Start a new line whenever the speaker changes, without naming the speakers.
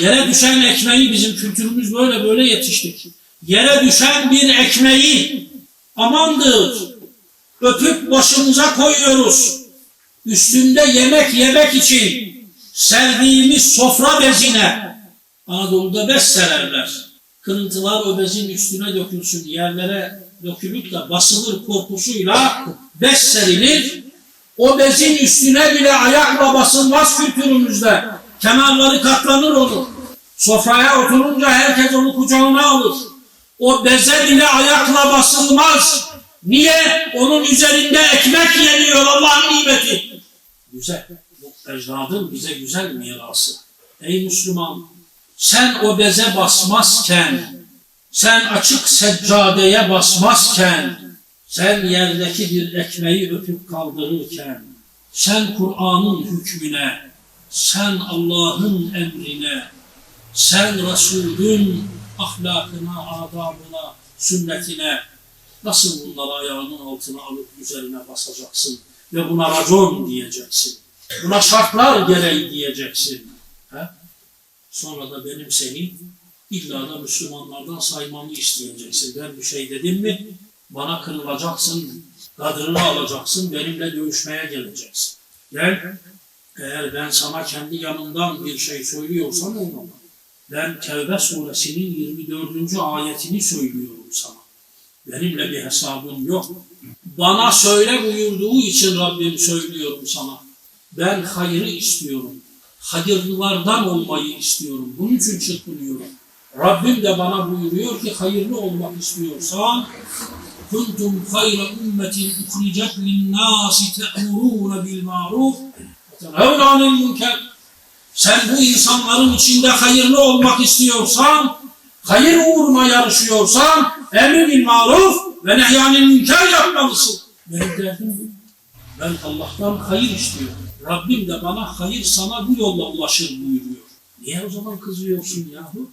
Yere düşen ekmeği bizim kültürümüz böyle böyle yetiştik. Yere düşen bir ekmeği amandır öpüp başımıza koyuyoruz. Üstünde yemek yemek için serdiğimiz sofra bezine Anadolu'da bez sererler. Kırıntılar o bezin üstüne dökülsün, yerlere dökülüp de basılır korkusuyla bez serilir. O bezin üstüne bile ayakla basılmaz kültürümüzde. Kenarları katlanır olur. Sofraya oturunca herkes onu kucağına alır. O beze bile ayakla basılmaz. Niye? Onun üzerinde ekmek yeniyor Allah'ın nimeti. Güzel. Bu ecdadın bize güzel mirası. Ey Müslüman, sen o beze basmazken, sen açık seccadeye basmazken, sen yerdeki bir ekmeği öpüp kaldırırken, sen Kur'an'ın hükmüne, sen Allah'ın emrine, sen Resul'ün ahlakına, adabına, sünnetine nasıl bunları ayağının altına alıp üzerine basacaksın ve buna racon diyeceksin. Buna şartlar gereği diyeceksin. He? Sonra da benim seni illa da Müslümanlardan saymamı isteyeceksin. Ben bir şey dedim mi bana kırılacaksın, kadrını alacaksın, benimle dövüşmeye geleceksin. Gel, eğer ben sana kendi yanından bir şey söylüyorsam olmamalı. Ben Tevbe suresinin 24. ayetini söylüyorum sana. Benimle bir hesabın yok. Bana söyle buyurduğu için Rabbim söylüyorum sana. Ben hayrı istiyorum. Hayırlılardan olmayı istiyorum. Bunun için çırpınıyorum. Rabbim de bana buyuruyor ki hayırlı olmak istiyorsan kuntum hayra ummetin uhricet linnâsi te'murûne bil ma'ruf tenhevne anil münker. Sen bu insanların içinde hayırlı olmak istiyorsan, hayır uğruna yarışıyorsan, emri bil maruf ve nehyanil münker yapmalısın. Benim derdim bu. Ben Allah'tan hayır istiyorum. Rabbim de bana hayır sana bu yolla ulaşır buyuruyor. Niye o zaman kızıyorsun yahu?